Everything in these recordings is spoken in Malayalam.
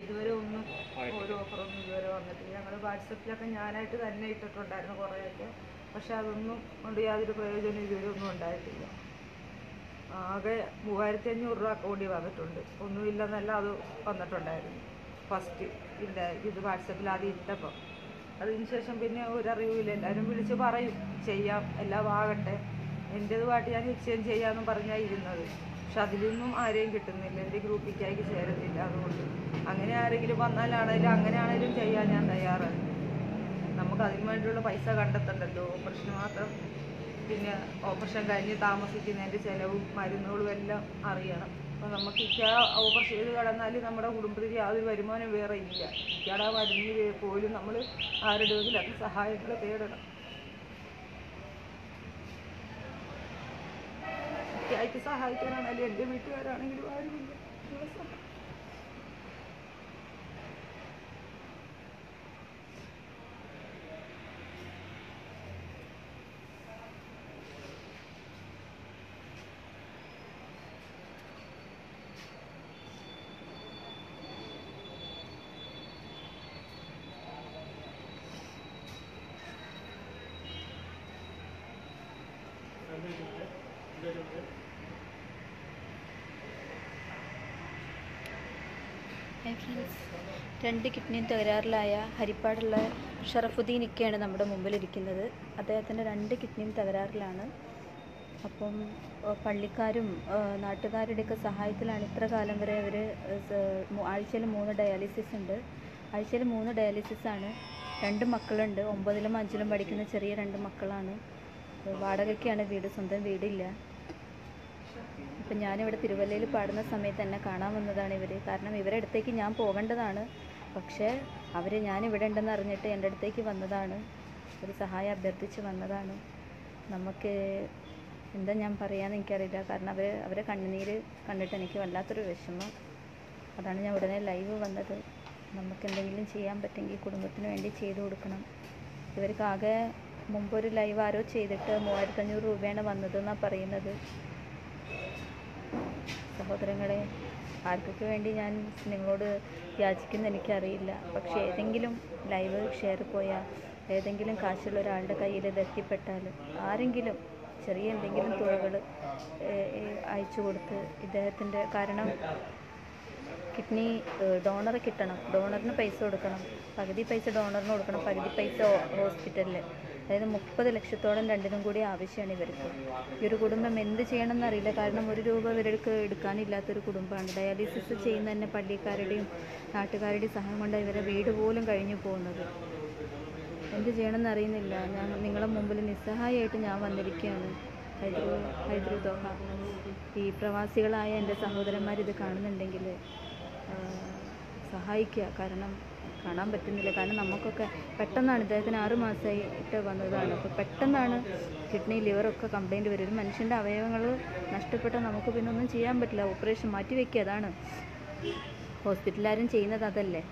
ഇതുവരെ ഒന്നും ഒരു ഓഫറൊന്നും ഇതുവരെ വന്നിട്ടില്ല. ഞങ്ങൾ വാട്സപ്പിലൊക്കെ ഞാനായിട്ട് തന്നെ ഇട്ടിട്ടുണ്ടായിരുന്നു കുറേയൊക്കെ. പക്ഷെ അതൊന്നും കൊണ്ട് യാതൊരു പ്രയോജനം ഇതുവരെ ഒന്നും ഉണ്ടായിട്ടില്ല. ആകെ മൂവായിരത്തി അഞ്ഞൂറ് രൂപ കൂടി വന്നിട്ടുണ്ട്. ഒന്നുമില്ലെന്നല്ല അത് വന്നിട്ടുണ്ടായിരുന്നു. ഫസ്റ്റ് ഇല്ല ഇത് വാട്സപ്പിൽ ആദ്യം ഇട്ടപ്പം. അതിന് ശേഷം പിന്നെ ഒരറിവില്ല എല്ലാവരും വിളിച്ച് പറയും. ചെയ്യാം. എല്ലാം ആകട്ടെ. എന്റേതുമായിട്ട് ഞാൻ എക്സ്ചേഞ്ച് ചെയ്യാമെന്നും പറഞ്ഞാണ് ഇരുന്നത്. പക്ഷെ അതിലൊന്നും ആരെയും കിട്ടുന്നില്ല. എന്റെ ഗ്രൂപ്പിലേക്ക് ചേരുന്നില്ല അതുകൊണ്ട്. അങ്ങനെ ആരെങ്കിലും വന്നാലാണേലും അങ്ങനെയാണേലും ചെയ്യാൻ ഞാൻ തയ്യാറാണ്. നമുക്ക് അതിന് വേണ്ടിയുള്ള പൈസ കണ്ടെത്തണ്ടല്ലോ. ഓപ്പറേഷൻ മാത്രം. പിന്നെ ഓപ്പറേഷൻ കഴിഞ്ഞ് താമസിക്കുന്നതിന്റെ ചിലവും മരുന്നുകളും എല്ലാം അറിയണം. അപ്പോൾ നമുക്ക് ഇക്കാ ഓപ്പറേഷൻ ചെയ്ത് കിടന്നാൽ നമ്മുടെ കുടുംബത്തിൽ യാതൊരു വരുമാനം വേറെ ഇല്ല. മരുന്നിന് വേ- പോലും നമ്മൾ ആരുടെയെങ്കിലൊക്കെ സഹായങ്ങൾ തേടണം. ഇക്കായ്ക്ക് സഹായിക്കാനാണെങ്കിലും എന്റെ വീട്ടുകാരാണെങ്കിലും ആരുമില്ല നിങ്ങളെ സഹായിക്കാൻ. രണ്ട് കിഡ്നിയും തകരാറിലായ ഹരിപ്പാടുള്ള ഷറഫുദ്ദീൻ ഇക്കയാണ് നമ്മുടെ മുമ്പിലിരിക്കുന്നത്. അദ്ദേഹത്തിന്റെ രണ്ട് കിഡ്നിയും തകരാറിലാണ്. അപ്പം പള്ളിക്കാരും നാട്ടുകാരുടെയൊക്കെ സഹായത്തിലാണ് ഇത്ര കാലം വരെ അവർ ആഴ്ചയിൽ മൂന്ന് ഡയാലിസിസ് ഉണ്ട്. ആഴ്ചയിൽ മൂന്ന് ഡയാലിസിസ് ആണ്. രണ്ട് മക്കളുണ്ട്. ഒമ്പതിലും അഞ്ചിലും പഠിക്കുന്ന ചെറിയ രണ്ട് മക്കളാണ്. ഏഹ് വാടകയ്ക്കാണ് വീട് സ്വന്തം വീടില്ല. അപ്പം ഞാനിവിടെ തിരുവല്ലയിൽ പാടുന്ന സമയത്ത് എന്നെ കാണാൻ വന്നതാണ് ഇവർ കാരണം ഇവരുടെ അടുത്തേക്ക് ഞാൻ പോകേണ്ടതാണ്. പക്ഷേ അവർ ഞാൻ ഇവിടെ ഉണ്ടെന്ന് അറിഞ്ഞിട്ട് എന്റെ അടുത്തേക്ക് വന്നതാണ്. ഒരു സഹായം അഭ്യർത്ഥിച്ച് വന്നതാണ്. നമുക്ക് എന്താ ഞാൻ പറയാന്ന് എനിക്കറിയില്ല. കാരണം അവർ അവരെ കണ്ണുനീര് കണ്ടിട്ട് എനിക്ക് വല്ലാത്തൊരു വിഷമം. അതാണ് ഞാൻ ഉടനെ ലൈവ് വന്നത്. നമുക്ക് എന്തെങ്കിലും ചെയ്യാൻ പറ്റുമെങ്കിൽ കുടുംബത്തിന് വേണ്ടി ചെയ്തു കൊടുക്കണം. ഇവർക്ക് ആകെ മുമ്പൊരു ലൈവ് ആരോ ചെയ്തിട്ട് മൂവായിരത്തഞ്ഞൂറ് രൂപയാണ് വന്നതെന്നാണ് പറയുന്നത്. സഹോദരങ്ങളെ ആർക്കൊക്കെ വേണ്ടി ഞാൻ നിങ്ങളോട് യാചിക്കുന്ന എനിക്കറിയില്ല. പക്ഷേ ഏതെങ്കിലും ലൈവ് ഷെയർ പോയാൽ ഏതെങ്കിലും കാശുള്ള ഒരാളുടെ കയ്യിൽ ഇത് എത്തിപ്പെട്ടാൽ ആരെങ്കിലും ചെറിയ എന്തെങ്കിലും തുകകൾ അയച്ചു കൊടുത്ത് ഇദ്ദേഹത്തിന്റെ കാരണം കിഡ്നി ഡോണർ കിട്ടണം. ഡോണറിന് പൈസ കൊടുക്കണം. പകുതി പൈസ ഡോണറിന് കൊടുക്കണം. പകുതി പൈസ ഹോസ്പിറ്റലിൽ അതായത് മുപ്പത് ലക്ഷത്തോളം രണ്ടിനും കൂടി ആവശ്യമാണ് ഇവർക്ക്. ഈ ഒരു കുടുംബം എന്ത് ചെയ്യണമെന്ന് എന്നറിയില്ല കാരണം ഒരു രൂപ ഇവർക്ക് എടുക്കാനില്ലാത്തൊരു കുടുംബമാണ്. ഡയാലിസിസ് ചെയ്യുന്ന തന്നെ പള്ളിക്കാരുടെയും നാട്ടുകാരുടെയും സഹായം കൊണ്ട് ഇവരെ വീട് പോലും കഴിഞ്ഞു പോകുന്നത്. എന്ത് ചെയ്യണമെന്ന് അറിയുന്നില്ല. ഞാൻ നിങ്ങളുടെ മുമ്പിൽ നിസ്സഹായമായിട്ട് ഞാൻ വന്നിരിക്കുകയാണ്. ഹൈദ്രു ഹൈദ്രു ദോഹ. ഈ പ്രവാസികളായ എന്റെ സഹോദരന്മാർ ഇത് കാണുന്നുണ്ടെങ്കിൽ സഹായിക്കുക. കാരണം കാണാൻ പറ്റുന്നില്ല. കാരണം നമുക്കൊക്കെ പെട്ടെന്നാണ് ഇദ്ദേഹത്തിന് ആറ് മാസമായിട്ട് വന്നതാണ്. അപ്പോൾ പെട്ടെന്നാണ് കിഡ്നി ലിവറൊക്കെ കംപ്ലൈന്റ് വരും. ഒരു മനുഷ്യന്റെ അവയവങ്ങൾ നഷ്ടപ്പെട്ടാൽ നമുക്ക് പിന്നെ ഒന്നും ചെയ്യാൻ പറ്റില്ല. ഓപ്പറേഷൻ മാറ്റി വയ്ക്കുക അതാണ്. ഹോസ്പിറ്റലാരും ചെയ്യുന്നത് അതല്ലേ.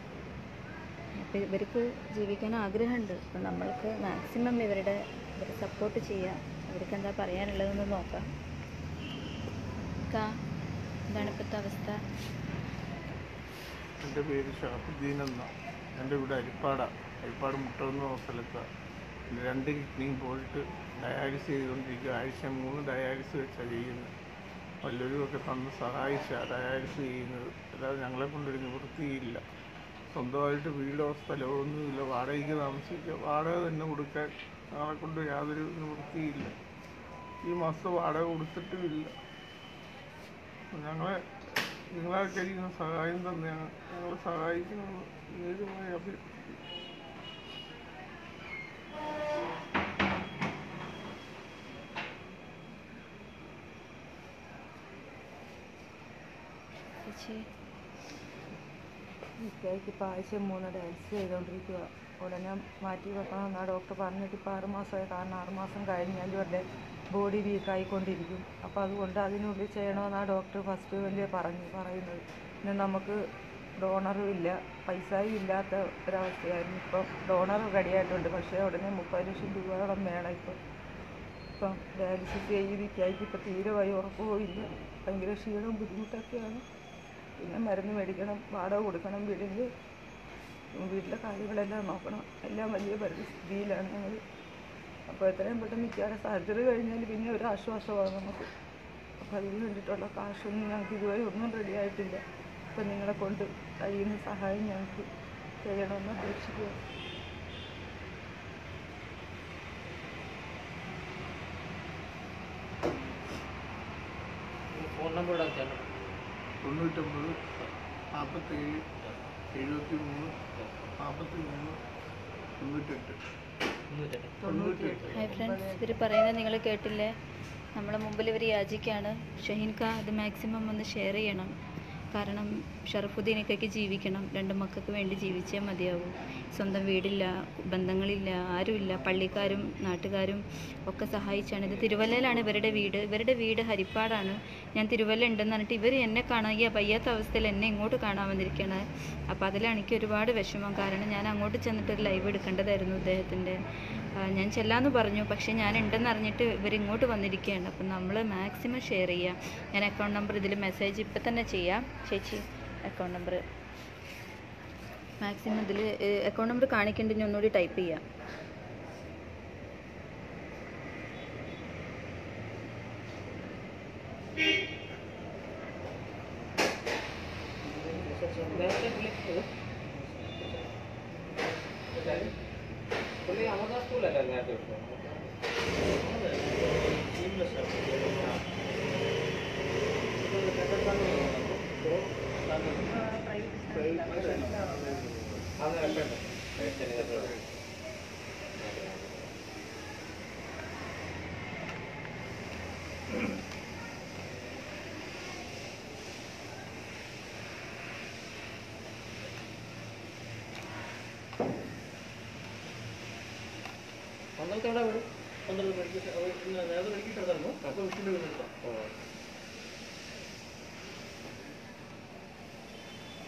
ഇവർക്ക് ജീവിക്കാൻ ആഗ്രഹമുണ്ട്. അപ്പോൾ നമ്മൾക്ക് മാക്സിമം ഇവരുടെ ഇവരെ സപ്പോർട്ട് ചെയ്യുക അവർക്ക് എന്താ പറയാനുള്ളതെന്ന് നോക്കാം. കാ ഇപ്പോഴത്തെ അവസ്ഥ. എന്റെ പേര് ഷാഫുദ്ദീൻ എന്ന. എന്റെ വീട് അരിപ്പാടാണ് അരിപ്പാട് മുട്ടെന്ന പറഞ്ഞ സ്ഥലത്താണ് രണ്ട് കിഡ്നിയും പോയിട്ട് ഡയാലിസിസ് ചെയ്തുകൊണ്ടിരിക്കുക ആഴ്ച മൂന്ന് ഡയാലിസ് വെച്ചാണ് ചെയ്യുന്നത് വല്ലവരുമൊക്കെ തന്ന് സഹായിച്ച ഡയാലിസ് ചെയ്യുന്നത്. അല്ലാതെ ഞങ്ങളെ കൊണ്ടൊരു നിവൃത്തിയില്ല. സ്വന്തമായിട്ട് വീടോ സ്ഥലമോ ഒന്നുമില്ല. വാടകയ്ക്ക് താമസിക്കുക. വാടക തന്നെ കൊടുക്കാൻ ഞങ്ങളെ കൊണ്ട് യാതൊരു നിവൃത്തിയില്ല. ഈ മാസം വാടക കൊടുത്തിട്ടുമില്ല. ഞങ്ങളെ നിങ്ങളെ കഴിയുന്ന സഹായം തന്നെ ഞങ്ങളെ സഹായിക്കണമെന്ന് ഇക്കായ്ക്ക് ഇപ്പോൾ ആഴ്ച മൂന്ന് ഡയൽസ് ചെയ്തുകൊണ്ടിരിക്കുക ഉടനെ മാറ്റി വെക്കണമെന്നാണ് ഡോക്ടർ പറഞ്ഞിട്ട് ഇപ്പോൾ ആറ് മാസമായി. കാരണം ആറ് മാസം കഴിഞ്ഞാൽ ഇവരുടെ ബോഡി വീക്കായിക്കൊണ്ടിരിക്കും അപ്പോൾ അതുകൊണ്ട് അതിനുള്ളിൽ ചെയ്യണമെന്നാണ് ഡോക്ടർ ഫസ്റ്റ് വലിയ പറഞ്ഞു പറയുന്നത്. പിന്നെ നമുക്ക് ഡോണറും ഇല്ല. പൈസയും ഇല്ലാത്ത ഒരവസ്ഥയായിരുന്നു. ഇപ്പം ഡോണർ റെഡിയായിട്ടുണ്ട്. പക്ഷേ ഉടനെ മുപ്പത് ലക്ഷം രൂപയോളം വേണം ഇപ്പം. ഇപ്പം ഡയാലിസിസ് ചെയ്തിരിക്കായിട്ട് ഇപ്പം തീരെ വഴി ഉറപ്പുമില്ല ഭയങ്കര ക്ഷീണവും ബുദ്ധിമുട്ടൊക്കെയാണ്. പിന്നെ മരുന്ന് മേടിക്കണം വാടക കൊടുക്കണം വീടിന്റെ വീട്ടിലെ കാര്യങ്ങളെല്ലാം നോക്കണം. എല്ലാം വലിയ പരിസ്ഥിതിയിലാണ് ഞങ്ങൾ അപ്പോൾ എത്രയും പെട്ടെന്ന് മിക്കവാറും സർജറി കഴിഞ്ഞാൽ പിന്നെ ഒരു ആശ്വാസമാണ് നമുക്ക്. അപ്പോൾ അതിന് വേണ്ടിയിട്ടുള്ള കാശൊന്നും ഞങ്ങൾക്ക് ഇതുവരെ ഒന്നും റെഡി ആയിട്ടില്ല അപ്പോൾ നിങ്ങളെ കൊണ്ട് കഴിയുന്ന സഹായം ഞങ്ങൾക്ക് ചെയ്യണമെന്ന് അപേക്ഷിക്കുക. ഫോൺ നമ്പർ തൊണ്ണൂറ്റൊമ്പത് നാൽപ്പത്തേഴ് എഴുപത്തി മൂന്ന് നാൽപ്പത്തി മൂന്ന് തൊണ്ണൂറ്റെട്ട് ഹായ് ഫ്രണ്ട്സ് ഇവർ പറയുന്നത് നിങ്ങൾ കേട്ടില്ലേ? നമ്മളെ മുമ്പിൽ ഇവർ യാചിക്കാണ്. ഷഹീൻ ഖാ അത് മാക്സിമം ഒന്ന് ഷെയർ ചെയ്യണം. കാരണം ഷറഫുദ്ദീനൊക്കെ ജീവിക്കണം. രണ്ട് മക്കൾക്ക് വേണ്ടി ജീവിച്ചേ മതിയാവൂ. സ്വന്തം വീടില്ല ബന്ധങ്ങളില്ല ആരുമില്ല. പള്ളിക്കാരും നാട്ടുകാരും ഒക്കെ സഹായിച്ചാണ്. ഇത് തിരുവല്ലയിലാണ് ഇവരുടെ വീട്. ഇവരുടെ വീട് ഹരിപ്പാടാണ്. ഞാൻ തിരുവല്ല ഉണ്ടെന്ന് പറഞ്ഞിട്ട് ഇവർ എന്നെ കാണാൻ ഈ വയ്യാത്ത അവസ്ഥയിൽ എന്നെ ഇങ്ങോട്ട് കാണാൻ വന്നിരിക്കുകയാണ്. അപ്പോൾ അതിലാണ് ഒരുപാട് വിഷമം. കാരണം ഞാൻ അങ്ങോട്ട് ചെന്നിട്ട് ഒരു ലൈവ് എടുക്കേണ്ടതായിരുന്നു അദ്ദേഹത്തിന്റെ ഞാൻ ചെല്ലാമെന്ന് പറഞ്ഞു. പക്ഷേ ഞാൻ ഉണ്ടെന്ന് അറിഞ്ഞിട്ട് ഇവർ ഇങ്ങോട്ട് വന്നിരിക്കുകയാണ്. അപ്പം നമ്മൾ മാക്സിമം ഷെയർ ചെയ്യുക ഞാൻ അക്കൗണ്ട് നമ്പർ ഇതിൽ മെസ്സേജ് ഇപ്പം തന്നെ ചെയ്യാം. ചേച്ചി അക്കൗണ്ട് നമ്പർ മാക്സിമം ഇതിൽ അക്കൗണ്ട് നമ്പർ കാണിക്കേണ്ടി ഒന്നുകൂടി ടൈപ്പ് ചെയ്യാം. നേരത്തെ അവിടെ പുള്ളി അമൃത സ്കൂളല്ലേ നേരത്തെ വിളിച്ചത് അത് രണ്ടുണ്ട് പന്തളത്ത് എവിടെ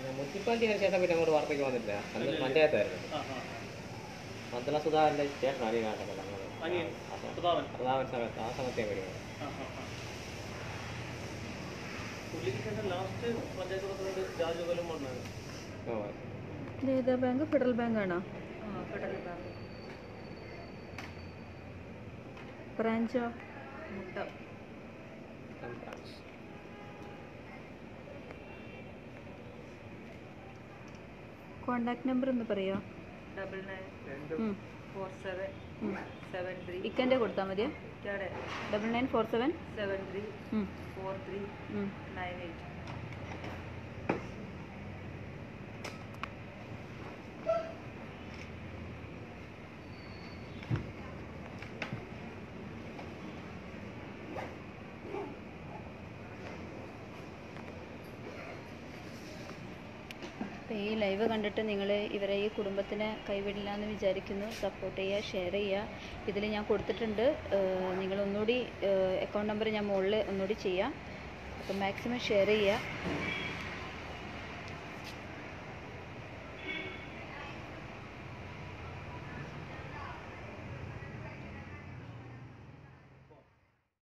വീട് മുനിസിപ്പാലിറ്റി ചേട്ടൻ പിന്നെ അങ്ങോട്ട് വാർത്തയ്ക്ക് വന്നില്ല അന്ന് പഞ്ചായത്തായിരുന്നു. പന്തള സുധാകരന്റെ ചേട്ടൻ അനിയൻ കാണുന്നത് പ്രധാന സമയത്ത്. ആ സമയത്തെ ഏതാ ബാങ്ക്? ഫെഡറൽ ബാങ്ക് ആണോ ഫെഡറൽ ബാങ്ക്. ബ്രാഞ്ചോ? മുട്ട. ബ്രാഞ്ച്. കോണ്ടാക്ട് നമ്പർ ഒന്ന് പറയോ. Double nine four seven. Seven three ഇക്കന്റെ കൊടുത്താൽ മതിയോ? Double nine four seven seven three four three nine eight ഈ ലൈവ് കണ്ടിട്ട് നിങ്ങൾ ഇവരെ ഈ കുടുംബത്തിനെ കൈവിടില്ല എന്ന് വിചാരിക്കുന്നു സപ്പോർട്ട് ചെയ്യുക ഷെയർ ചെയ്യുക ഇതിൽ ഞാൻ കൊടുത്തിട്ടുണ്ട്. നിങ്ങൾ ഒന്നുകൂടി അക്കൗണ്ട് നമ്പർ ഞാൻ മുകളിൽ ഒന്നുകൂടി ചെയ്യാം. അപ്പം മാക്സിമം ഷെയർ ചെയ്യുക